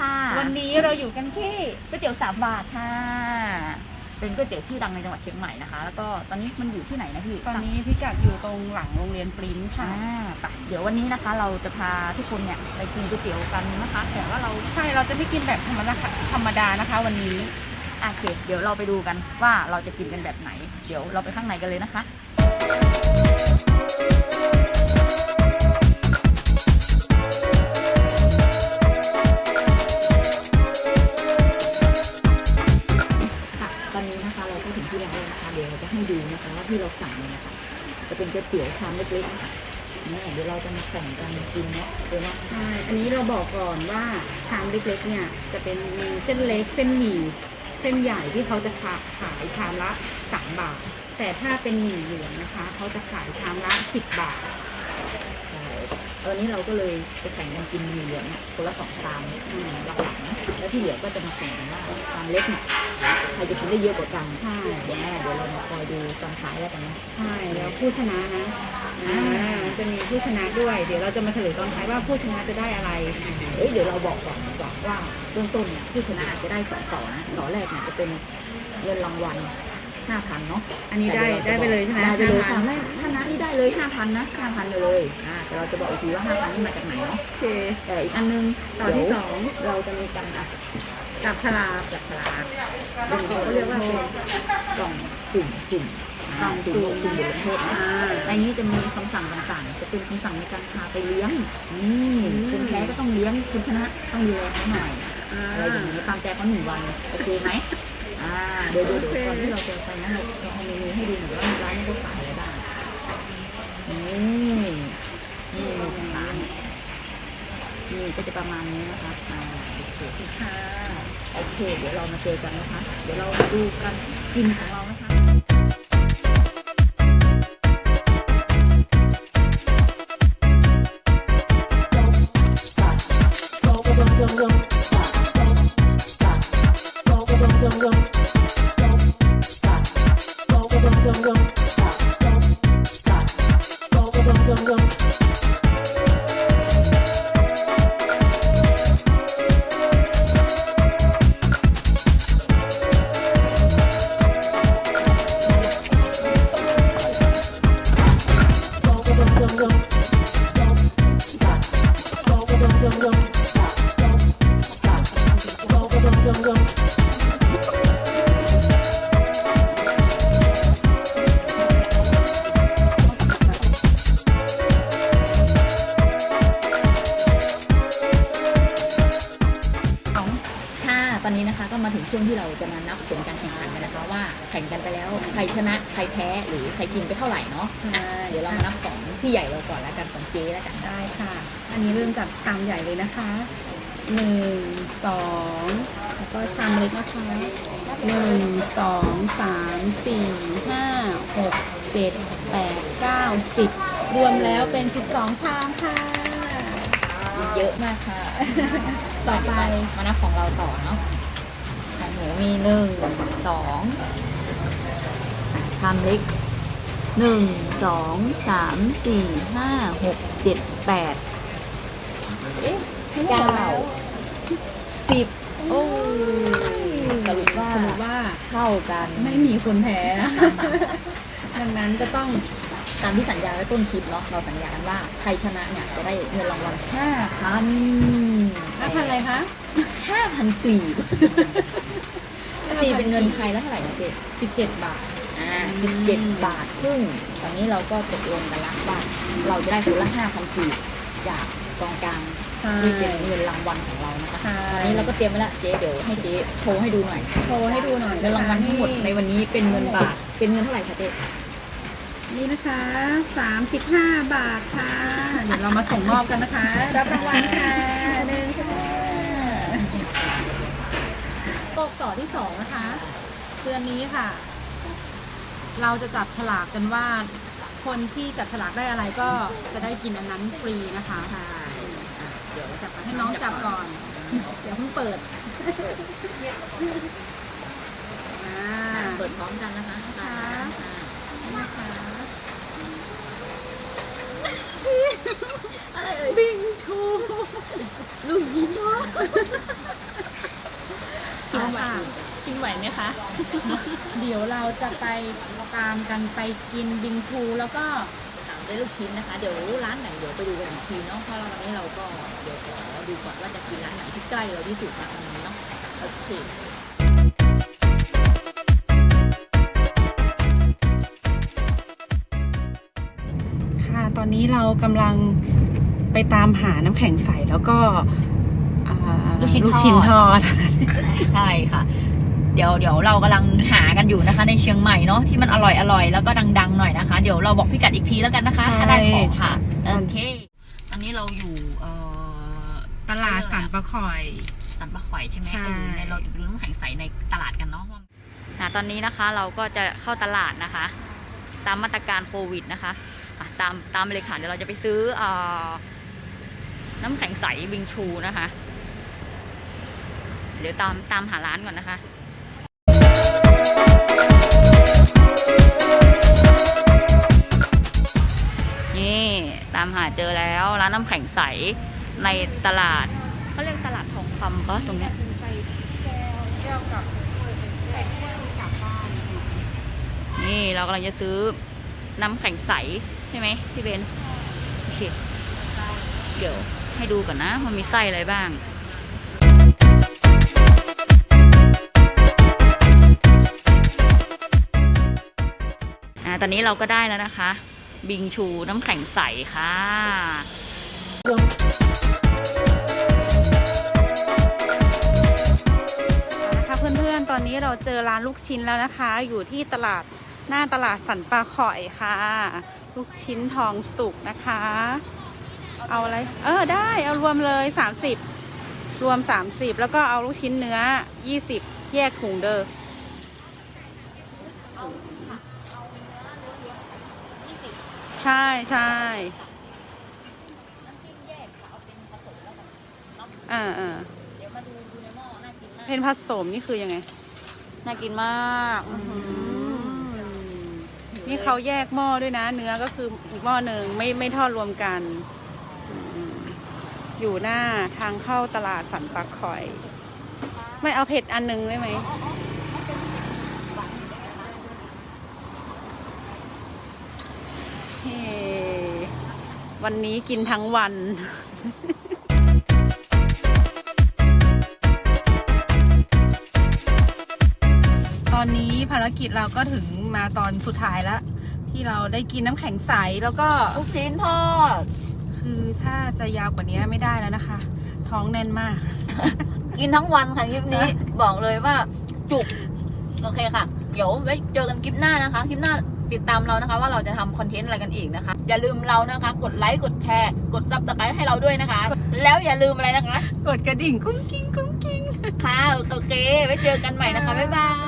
วัสดีค่ะ วันนี้เราอยู่กันที่ก๋วยเตี๋ยวสามบาทค่ะ เป็นก๋วยเตี๋ยวชื่อดังในจังหวัดเชียงใหม่นะคะ แล้วก็ตอนนี้มันอยู่ที่ไหนนะพี่ตอนนี้พิกัดอยู่ตรงหลังโรงเรียนปริ้นท์อ่าค่ะไปเดี๋ยววันนี้นะคะ เราจะพาทุกคนเนี่ยไปกินก๋วยเตี๋ยวกันนะคะ แต่ว่าเราใช่เราจะไม่กินแบบธรรมดาธรรมดานะคะ วันนี้อะโอเคเดี๋ยวเราไปดูกันว่าเราจะกินกันแบบไหน เดี๋ยวเราไปข้างในกันเลยนะคะค่ะ ยวจะให้ดูนะคะว่าที่เราสั่งเนี่ยนะคะจะเป็นก๋วยเตี๋ยวชามเล็กๆนะคะนี่เดี๋ยวเราจะมาแข่งกันกินเนาะเดี๋ยวเนาะใช่ อันนี้เราบอกก่อนว่าชามเล็กๆเนี่ย จะเป็นมีเส้นเล็กเส้นหมี่เส้นใหญ่ที่เขาจะขาขายชามละสามบาท แต่ถ้าเป็นหมี่เหลืองนะคะ เขาจะขายชามละสิบบาท ตอนนี้เราก็เลยจะแข่งกันกินหมีเหลืองเนี่ยคนละสองชามอืมหลักๆนะแล้วที่เหลือก็จะมาแข่งกันว่าชามเล็กเนี่ยใครจะกินได้เยอะกว่ากันใช่เดี๋ยวเดี๋ยวเรามาคอยดูตอนท้ายแล้วกันนะใช่แล้วผู้ชนะนะอ่าจะมีผู้ชนะด้วย เดี๋ยวเราจะมาเฉลยตอนท้ายว่าผู้ชนะจะได้อะไร เอ้ยเดี๋ยวเราบอกก่อนดีกว่าว่าเบื้องต้นเนี่ยผู้ชนะอาจจะได้สองต่อนะต่อแรกเนี่ยจะเป็นเงินรางวัลห้าพันเนาะอันนี้ได้ได้ไปเลยใช่ไหมได้ไปเลย5,000ค่ะไม่ถ้านะนี่ได้เลยห้าพันนะห้าพันเลยอ่าแต่ เราจะบอกอีกทีว่าห้าพันนี่มาจากไหนเนาะโอเคแต่อีกอันนึงต่อที่สองเดี๋ยวเราจะมีการอะจับฉลากจับฉลากเป็นเขาเรียกว่าเป็นกล่องสุ่มสุ่มกล่องสุ่สุ่มมสุ่มบทลงโทษนะอ่าในนี้จะมีคำสั่งต่างๆ จะเป็นคำสั่งในการพาไปเลี้ยงอืมคุณแพ้ก็ต้องเลี้ยงคุณชนะต้องดูแลเขาหน่อยอ่าอะไรอย่างนี้ตามใจเขาหนึ่งวันโอเคไหมอ่าเดี๋ยวเดี๋ยวเดี๋ยวก่อนที่เราจะไปนะเราเราทำเมนูให้ดูหน่อยว่าร้านนี้เขาขายอะไรบ้างนี่นี่ต่างๆนี่ก็ จะประมาณนี้นะคะอ่าโอเคค่ะโอเค เดี๋ยวเรามาเจอกันนะคะ เดี๋ยวเรามาดูกันกินของเรานะคะ don't, don't. อนนี้นะคะก็มาถึงช่วงที่เราจะมานับผลการแข่งขันกันนะคะ ว่าแข่งกันไปแล้วใครชนะใครแพ้หรือใครกินไปเท่าไหร่เนาะอะเดี๋ยวเรามานับของพี่ใหญ่เราก่อนแล้วกันของเจ๊แล้วกันได้ค่ะ อันนี้เริ่มจากชามใหญ่เลยนะคะหนึ่งสองแล้วก็ชามเล็กนะคะหนึ่งสองสามสี่ห้าหกเจ็ดแปดเก้าสิบรวมแล้วเป็นสิบสองชามค่ะ เยอะมากค่ะ ต่อไปมานับของเราต่อเนาะของหนู มีหนึ่งสองชามเล็กหนึ่งสองสามสี่ห้าหกเจ็ดแปดเอ๊ะเก้าสิบโอ้ยสรุปว่าสรุปว่าเท่ากันไม่มีคนแพ้ดังนั้นจะต้องตามที่สัญญาไว้ต้นคลิปเนาะเราสัญญากันว่าใครชนะเนี่ยจะได้เงินรางวัลห้าพันห้าพันอะไรคะห้าพันตีบ ตีเป็นเงินไทยแล้วเท่าไหร่นะเจ๊สิบเจ็ดบาท อ่าสิบเจ็ดบาทครึ่ง ตอนนี้เราก็ตกลงกันละว่าเราจะได้คนละห้าพันตีบจากกองกลางที่เป็นเงินรางวัลของเรานะคะใช่ตอนนี้เราก็เตรียมไว้ละเจ๊เดี๋ยวให้เจ๊โชว์ให้ดูหน่อย โชว์ให้ดูหน่อยเงินรางวัลทั้งหมดในวันนี้เป็นเงินบาท เป็นเงินเท่าไหร่คะเจ๊นี่นะคะสามสิบห้าบาทค่ะ เดี๋ยวเรามาส่งมอบกันนะคะ รับรางวัลค่ะหนึ่ง ค่ะตกต่อที่สองนะคะ เดือนนี้ค่ะ เราจะจับฉลากกันว่า คนที่จับฉลากได้อะไรก็จะได้กินอันนั้นฟรีนะคะค่ะเดี๋ยวเราจะให้น้องจับก่อน เดี๋ยวเพิ่งเปิดอ่า เปิดพร้อมกันนะคะค่ะนะคะอะไรเอ่ยบิงชู ลูกยิ้ม เนาะไหมคะ เดี๋ยวเราจะไปตามกันไปกินบิงทูแล้วก็ถามด้วยลูกชิ้นนะคะ เดี๋ยวร้านไหนเดี๋ยวไปดูกันอีกทีเนาะเพราะเราวันนี้เราก็เดี๋ยวขอดูก่อนว่าจะกินร้านไหนที่ใกล้เราที่สุดนะวันนี้เนาะโอเคค่ะตอนนี้เรากำลังไปตามหาน้ำแข็งใสแล้วก็อ่า ลูกชิ้นลูกชิ้นททออดดใช่ค่ะ เดี๋ยวเดี๋ยวเรากำลังหากันอยู่นะคะ ในเชียงใหม่เนาะที่มันอร่อยอร่อยแล้วก็ดัง ๆ หน่อยนะคะ เดี๋ยวเราบอกพี่กัดอีกทีแล้วกันนะคะ ถ้าได้ของค่ะโอเคตอนนี้เราอยู่เอ่อตลาดสันปะคอยสันปะข่อยใช่ไหมใช่เออในเราจะไปดูน้ำแข็งใสในตลาดกันเนาะอะตอนนี้นะคะเราก็จะเข้าตลาดนะคะ ตามมาตรการโควิดนะคะอะตามตามไปเลยค่ะเดี๋ยวเราจะไปซื้อเออน้ำแข็งใสบิงชูนะคะ เดี๋ยวตามตามหาร้านก่อนนะคะนี่ตามหาเจอแล้วร้านน้ำแข็งใสในตลาดเขาเรียกตลาดทองคำปะตรงเนี้ยนนี่เรากำลังจะซื้อน้ำแข็งใสใช่ไหมพี่เบนโอเคเดี๋ยวให้ดูก่อนนะมันมีไส้อะไรบ้าง อ่าตอนนี้เราก็ได้แล้วนะคะ บิงชูน้ำแข็งใสค่ะค่ะเพื่อนๆ ตอนนี้เราเจอร้านลูกชิ้นแล้วนะคะ อยู่ที่ตลาดหน้าตลาดสันปลาข่อยค่ะ ลูกชิ้นทองสุกนะคะ เอาอะไร เออได้ เอารวมเลย 30 รวม 30 แล้วก็เอาลูกชิ้นเนื้อ 20 แยกถุงเด้อ ใช่ใช่น้ำจิ้มแยกค่ะเอาเป็นผสมแล้วกันเนาะอ่าอ่าเดี๋ยวมาดูดูในหม้อน่ากินมากเป็นผสมนี่คือยังไง น่ากินมากอื้อหือนี่เขาแยกหม้อด้วยนะ เนื้อก็คืออีกหม้อหนึ่งไม่ไม่ทอดรวมกันอืมอยู่หน้าทางเข้าตลาดสันปักคอย ไม่เอาเผ็ดอันหนึงได้ไหมเฮ้ วันนี้กินทั้งวันตอนนี้ภารกิจเราก็ถึงมาตอนสุดท้ายแล้ว ที่เราได้กินน้ำแข็งใสแล้วก็ลูกชิ้นทอดคือถ้าจะยาวกว่านี้ไม่ได้แล้วนะคะ ท้องแน่นมาก กินทั้งวันค่ะคลิปนี้ บอกเลยว่าจุก โอเคค่ะ เดี๋ยวไว้เจอกันคลิปหน้านะคะ คลิปหน้า ติดตามเรานะคะ ว่าเราจะทำคอนเทนต์อะไรกันอีกนะคะ อย่าลืมเรานะคะ กดไลค์กดแชร์กดซับสไครต์ให้เราด้วยนะคะ แล้วอย่าลืมอะไรนะคะ กดกระดิ่งกุ้งกิ้งกุ้งกิ้งค่ะโอเคไว้เจอกันใหม่นะคะบ๊ายบาย